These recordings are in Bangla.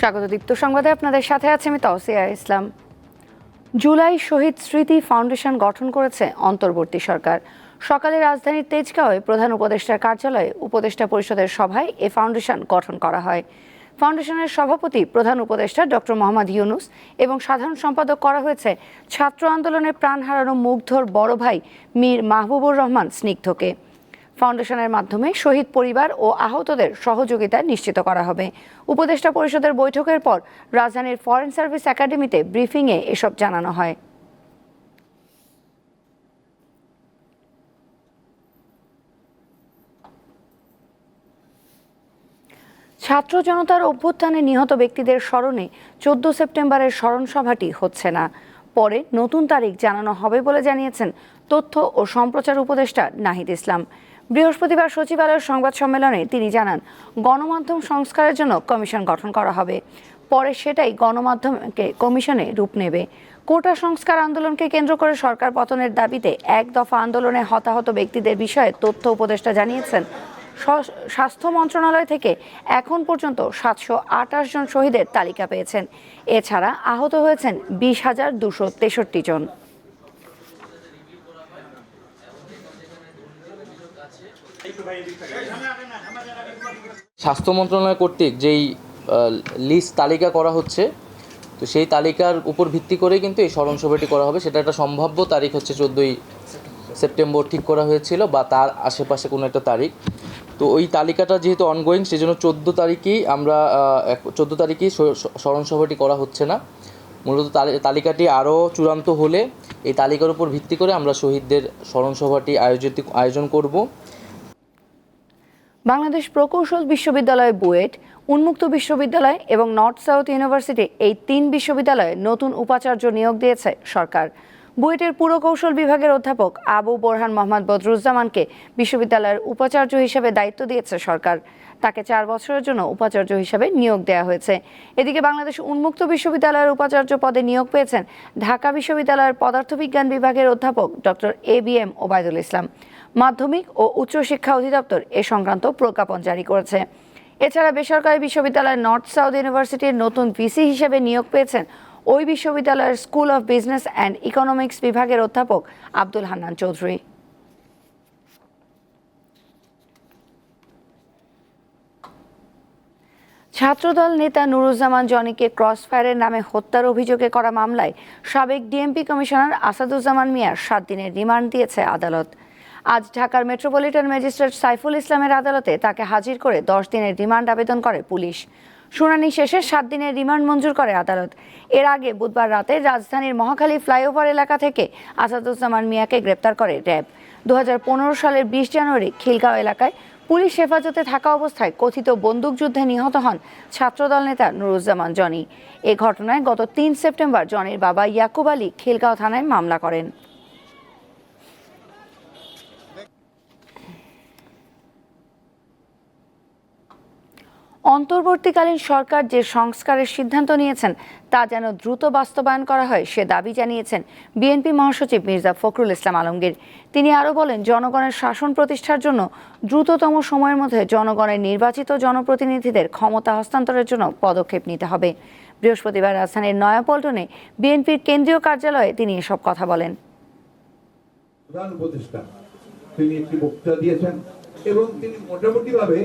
স্বাগত দীপ্ত সংবাদে আপনাদের সাথে আছে আমি তওসিয়া ইসলাম। জুলাই শহীদ স্মৃতি ফাউন্ডেশন গঠন করেছে অন্তর্বর্তী সরকার। সকালে রাজধানীর তেজগাঁওয়ে প্রধান উপদেষ্টার কার্যালয়ে উপদেষ্টা পরিষদের সভায় এ ফাউন্ডেশন গঠন করা হয়। ফাউন্ডেশনের সভাপতি প্রধান উপদেষ্টা ডক্টর মোহাম্মদ ইউনুস এবং সাধারণ সম্পাদক করা হয়েছে ছাত্র আন্দোলনে প্রাণ হারানো মুগ্ধর বড় ভাই মীর মাহবুবুর রহমান স্নিগ্ধকে। ফাউন্ডেশনের মাধ্যমে শহীদ পরিবার ও আহতদের সহযোগিতা নিশ্চিত করা হবে। উপদেষ্টা পরিষদের বৈঠকের পর রাজধানীর ফরেন সার্ভিস একাডেমিতে ব্রিফিংয়ে এসব জানানো হয়। ছাত্র জনতার অভ্যুত্থানে নিহত ব্যক্তিদের স্মরণে চোদ্দ সেপ্টেম্বরের স্মরণ সভাটি হচ্ছে না। পরে নতুন তারিখ জানানো হবে বলে জানিয়েছেন তথ্য ও সম্প্রচার উপদেষ্টা নাহিদ ইসলাম। বৃহস্পতিবার সচিবালয়ের সংবাদ সম্মেলনে তিনি জানান, গণমাধ্যম সংস্কারের জন্য কমিশন গঠন করা হবে। পরে সেটাই গণমাধ্যমকে কমিশনে রূপ নেবে। কোটা সংস্কার আন্দোলনকে কেন্দ্র করে সরকার পতনের দাবিতে এক দফা আন্দোলনে হতাহত ব্যক্তিদের বিষয়ে তথ্য উপদেষ্টা জানিয়েছেন স্বাস্থ্য মন্ত্রণালয় থেকে এখন পর্যন্ত সাতশো আটাশ জন শহীদের তালিকা পেয়েছেন। এছাড়া আহত হয়েছেন বিশ হাজার দুশো তেষট্টি জন। স্বাস্থ্য মন্ত্রণালয় কর্তৃক যেই লিস্ট তালিকা করা হচ্ছে, তো সেই তালিকার উপর ভিত্তি করে কিন্তু এই স্মরণ সভাটি করা হবে। সেটা একটা সম্ভাব্য তারিখ হচ্ছে চোদ্দোই সেপ্টেম্বর ঠিক করা হয়েছিল বা তার আশেপাশে কোনো একটা তারিখ। তো ওই তালিকাটা যেহেতু অনগোয়িং সেই জন্য চোদ্দ তারিখেই আমরা চোদ্দ তারিখেই স- স- করা হচ্ছে না। মূলত তালিকাটি আরও চূড়ান্ত হলে এই তালিকার উপর ভিত্তি করে আমরা শহীদদের স্মরণ সভাটি আয়োজিত, আয়োজন করব। বাংলাদেশ প্রকৌশল বিশ্ববিদ্যালয় বুয়েট, উন্মুক্ত বিশ্ববিদ্যালয় এবং নর্থ সাউথ ইউনিভার্সিটি এই তিন বিশ্ববিদ্যালয়ে নতুন উপাচার্য নিয়োগ দিয়েছে সরকার। বুয়েটের পুরকৌশল বিভাগের অধ্যাপক আবু বোরহান মোহাম্মদ বদরুজ্জামানকে বিশ্ববিদ্যালয়ের উপাচার্য হিসেবে দায়িত্ব দিয়েছে সরকার। তাকে চার বছরের জন্য উপাচার্য হিসেবে নিয়োগ দেওয়া হয়েছে। এদিকে বাংলাদেশ উন্মুক্ত বিশ্ববিদ্যালয়ের উপাচার্য পদে নিয়োগ পেয়েছেন ঢাকা বিশ্ববিদ্যালয়ের পদার্থবিজ্ঞান বিভাগের অধ্যাপক doctor A B M Obaidul Islam. মাধ্যমিক ও উচ্চশিক্ষা অধিদপ্তর এ সংক্রান্ত প্রজ্ঞাপন জারি করেছে। এছাড়া বেসরকারি বিশ্ববিদ্যালয় নর্থ সাউথ ইউনিভার্সিটির নতুন ভিসি হিসেবে নিয়োগ পেয়েছেন ওই বিশ্ববিদ্যালয়ের school of business and economics বিভাগের অধ্যাপক আব্দুল হান্নান চৌধুরী। ছাত্রদল নেতা নুরুজ্জামান জনিকে ক্রসফায়ারের নামে হত্যার অভিযোগে করা মামলায় সাবেক ডিএমপি কমিশনার আসাদুজ্জামান মিয়ার সাত দিনের রিমান্ড দিয়েছে আদালত। আজ ঢাকার মেট্রোপলিটন ম্যাজিস্ট্রেট সাইফুল ইসলামের আদালতে তাকে হাজির করে দশ দিনের রিমান্ড আবেদন করে পুলিশ। শুনানি শেষে সাত দিনের রিমান্ড মঞ্জুর করে আদালত। এর আগে বুধবার রাতে রাজধানীর মহাখালী ফ্লাইওভার এলাকা থেকে আসাদুজ্জামান মিয়াকে গ্রেপ্তার করে র্যাব। দু হাজার পনেরো সালের বিশ জানুয়ারি খিলগাঁও এলাকায় পুলিশ হেফাজতে থাকা অবস্থায় কথিত বন্দুকযুদ্ধে নিহত হন ছাত্রদল নেতা নুরুজ্জামান জনি। এ ঘটনায় গত তিন সেপ্টেম্বর জনির বাবা ইয়াকুব আলী খিলগাঁও থানায় মামলা করেন। অন্তর্বর্তীকালীন সরকার যে সংস্কারের সিদ্ধান্ত নিয়েছেন, তা যেন দ্রুত বাস্তবায়ন করা হয় সে দাবি জানিয়েছেন বিএনপি মহাসচিব মির্জা ফখরুল ইসলাম আলমগীর। তিনি আরও বলেন, জনগণের শাসন প্রতিষ্ঠার জন্য দ্রুততম সময়ের মধ্যে জনগণের নির্বাচিত জনপ্রতিনিধিদের ক্ষমতা হস্তান্তরের জন্য পদক্ষেপ নিতে হবে। বৃহস্পতিবার রাজধানীর নয়াপল্টনে বিএনপির কেন্দ্রীয় কার্যালয়ে তিনি এসব কথা বলেন। প্রধান উপদেষ্টা, তিনি একটি বক্তৃতা দিয়েছেন এবং তিনি মোটামুটি ভাবে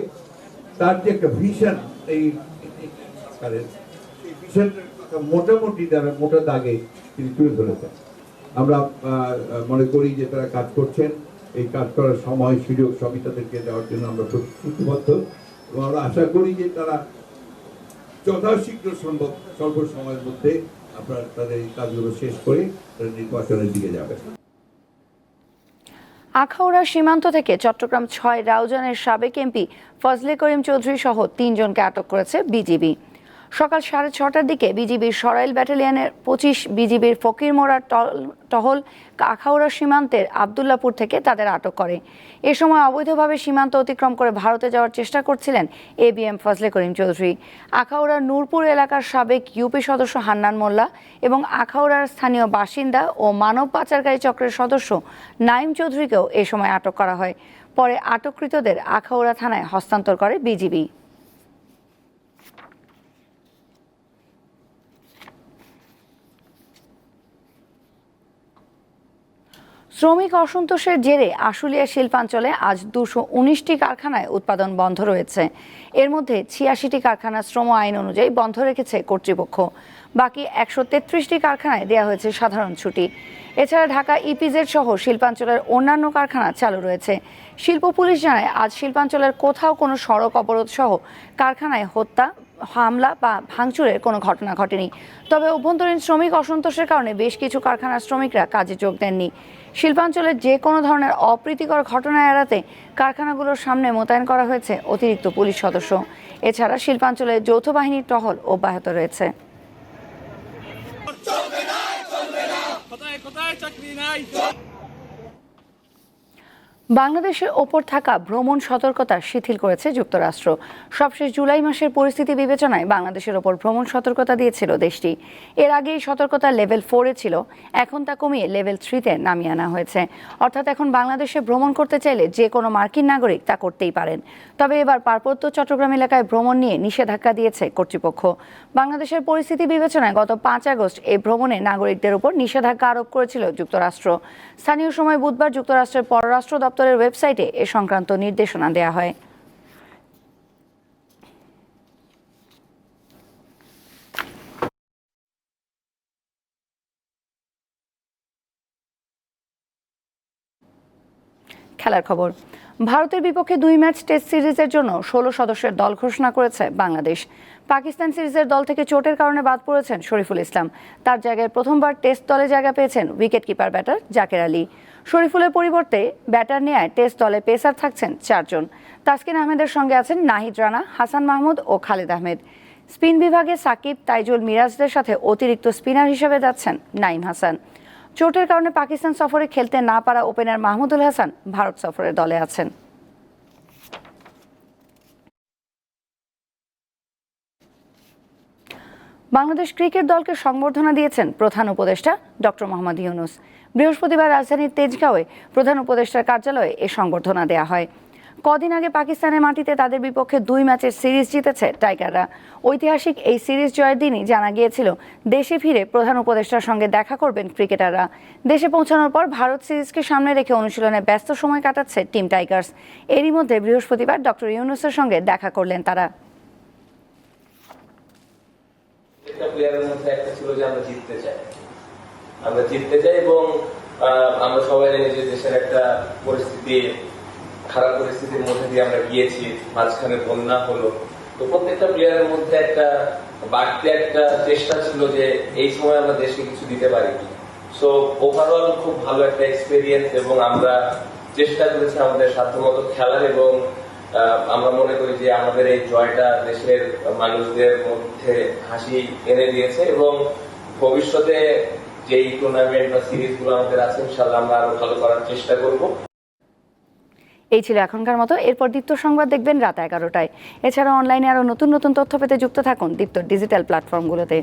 তার যে একটা ভিশন এই সরকারের, মোটামুটি তারা মোটা দাগে তিনি তুলে ধরেছেন। আমরা মনে করি যে তারা কাজ করছেন। এই কাজ করার সময় সুযোগ সবই তাদেরকে দেওয়ার জন্য আমরা প্রতিশ্রুতিবদ্ধ। এবং আমরা আশা করি যে তারা যথাশীঘ্র সম্ভব স্বল্প সময়ের মধ্যে আপনারা তাদের এই কাজগুলো শেষ করে তারা নির্বাচনের দিকে যাবে আখাউড়া সীমান্ত থেকে চট্টগ্রাম ছয় রাউজানের সাবেক এমপি ফজলে করিম চৌধুরী সহ তিনজনকে আটক করেছে বিজিবি। সকাল সাড়ে ছটার দিকে বিজিবির সরাইল ব্যাটালিয়নের পঁচিশ, বিজিবির ফকির মোড়ার টহল আখাউড়া সীমান্তের আবদুল্লাপুর থেকে তাদের আটক করে। এ সময় অবৈধভাবে সীমান্ত অতিক্রম করে ভারতে যাওয়ার চেষ্টা করছিলেন A B M Fazle Karim Chowdhury. আখাউড়ার Nurpur এলাকার সাবেক ইউপি সদস্য হান্নান মোল্লা এবং আখাউড়ার স্থানীয় বাসিন্দা ও মানব পাচারকারী চক্রের সদস্য নাইম চৌধুরীকেও এ সময় আটক করা হয়। পরে আটককৃতদের আখাউড়া থানায় হস্তান্তর করে বিজিবি। শ্রমিক অসন্তোষের জেরে আশুলিয়া শিল্পাঞ্চলে আজ দুশো উনিশটি কারখানায় উৎপাদন বন্ধ রয়েছে। এর মধ্যে ছিয়াশিটি কারখানা শ্রম আইন অনুযায়ী বন্ধ রেখেছে কর্তৃপক্ষ। বাকি একশো তেত্রিশটি কারখানায় দেওয়া হয়েছে সাধারণ ছুটি। এছাড়া ঢাকা ইপিজেড সহ শিল্পাঞ্চলের অন্যান্য কারখানা চালু রয়েছে। শিল্প পুলিশ জানায়, আজ শিল্পাঞ্চলের কোথাও কোনো সড়ক অবরোধ সহ কারখানায় হত্যা হামলা বা ভাঙচুরের কোনো ঘটনা ঘটেনি। তবে অভ্যন্তরীণ শ্রমিক অসন্তোষের কারণে বেশ কিছু কারখানার শ্রমিকরা কাজে যোগ দেননি। শিল্পাঞ্চলের যে কোনো ধরনের অপ্রীতিকর ঘটনা এড়াতে কারখানাগুলোর সামনে মোতায়েন করা হয়েছে অতিরিক্ত পুলিশ সদস্য। এছাড়া শিল্পাঞ্চলে যৌথ বাহিনীর টহল অব্যাহত রয়েছে। চাকরি নাই। বাংলাদেশের ওপর থাকা ভ্রমণ সতর্কতা শিথিল করেছে যুক্তরাষ্ট্র। সবশেষ জুলাই মাসের পরিস্থিতি বিবেচনায় বাংলাদেশের ওপর ভ্রমণ সতর্কতা দিয়েছিল দেশটি। এর আগে এই সতর্কতা লেভেল ফোরে ছিল, এখন তা কমিয়ে লেভেল থ্রিতে নামিয়ে আনা হয়েছে। অর্থাৎ এখন বাংলাদেশে ভ্রমণ করতে চাইলে যে কোনো মার্কিন নাগরিক তা করতেই পারেন। তবে এবার পার্বত্য চট্টগ্রাম এলাকায় ভ্রমণ নিয়ে নিষেধাজ্ঞা দিয়েছে কর্তৃপক্ষ। বাংলাদেশের পরিস্থিতি বিবেচনায় গত পাঁচ আগস্ট এই ভ্রমণে নাগরিকদের উপর নিষেধাজ্ঞা আরোপ করেছিল যুক্তরাষ্ট্র। স্থানীয় সময় বুধবার যুক্তরাষ্ট্রের পররাষ্ট্র দপ্তরের ওয়েবসাইটে এ সংক্রান্ত নির্দেশনা দেওয়া হয়। খেলার খবর। ভারতের বিপক্ষে দুই ম্যাচ টেস্ট সিরিজের জন্য ষোলো সদস্যের দল ঘোষণা করেছে বাংলাদেশ। পাকিস্তান সিরিজের দল থেকে চোটের কারণে বাদ পড়েছেন শরীফুল ইসলাম। তার জায়গায় প্রথমবার টেস্ট দলে জায়গা পেয়েছেন wicket keeper batter Zaker Ali. শরীফুলের পরিবর্তে ব্যাটার নেয়ায় টেস্ট দলে পেসার থাকছেন চারজন। তাসকিন আহমেদের সঙ্গে আছেন নাহিদ রানা, হাসান মাহমুদ ও খালেদ আহমেদ। স্পিন বিভাগে সাকিব, তাইজুল মিরাজদের সাথে অতিরিক্ত স্পিনার হিসেবে যাচ্ছেন নাইম হাসান। চোটের কারণে পাকিস্তান সফরে খেলতে না পারা ওপেনার মাহমুদুল হাসান ভারত সফরের দলে আছেন। বাংলাদেশ ক্রিকেট দলকে সংবর্ধনা দিয়েছেন প্রধান উপদেষ্টা ডক্টর মোহাম্মদ ইউনুস। বৃহস্পতিবার রাজধানীর তেজগাঁওয়ে প্রধান উপদেষ্টার কার্যালয়ে এ সংবর্ধনা দেয়া হয়। কদিন আগে পাকিস্তানের মাটিতে তাদের বিপক্ষে দুই ম্যাচের সিরিজ জিতেছে টাইগাররা। ঐতিহাসিক এই সিরিজ জয়ের দিনই জানা গিয়েছিল, দেশে ফিরে প্রধান উপদেষ্টার সঙ্গে দেখা করবেন ক্রিকেটাররা। দেশে পৌঁছানোর পর ভারত সিরিজকে সামনে রেখে অনুশীলনে ব্যস্ত সময় কাটাচ্ছে টিম টাইগার্স। এরই মধ্যে বৃহস্পতিবার ডক্টর ইউনুসের সঙ্গে দেখা করলেন তারা। আমরা জিততে চাই। এবং আমরা সবাই যে দেশের একটা পরিস্থিতি খারাপ পরিস্থিতির মধ্যে দিয়ে আমরা গিয়েছি, মাঝখানে বন্যা হলো। তো প্রত্যেকটা প্লেয়ারের মধ্যে একটা বাড়তি একটা চেষ্টা ছিল যে এই সময় আমরা দেশকে কিছু দিতে পারি। সো ওভারঅল খুব ভালো একটা এক্সপিরিয়েন্স এবং আমরা চেষ্টা করেছি আমাদের সাধ্যমতো খেলার এবং আমরা মনে করি যে আমাদের এই জয়টা দেশের মানুষদের মধ্যে হাসি এনে দিয়েছে এবং ভবিষ্যতে যেই টুর্নামেন্ট বা সিরিজগুলো আমাদের আছে ইনশাল্লাহ আমরা আরও ভালো করার চেষ্টা করব। এই ছিল এখনকার মতো। এরপর দীপ্ত সংবাদ দেখবেন রাত এগারোটায়। এছাড়া অনলাইনে আরও নতুন নতুন তথ্য পেতে যুক্ত থাকুন দীপ্তর ডিজিটাল প্ল্যাটফর্মগুলোতে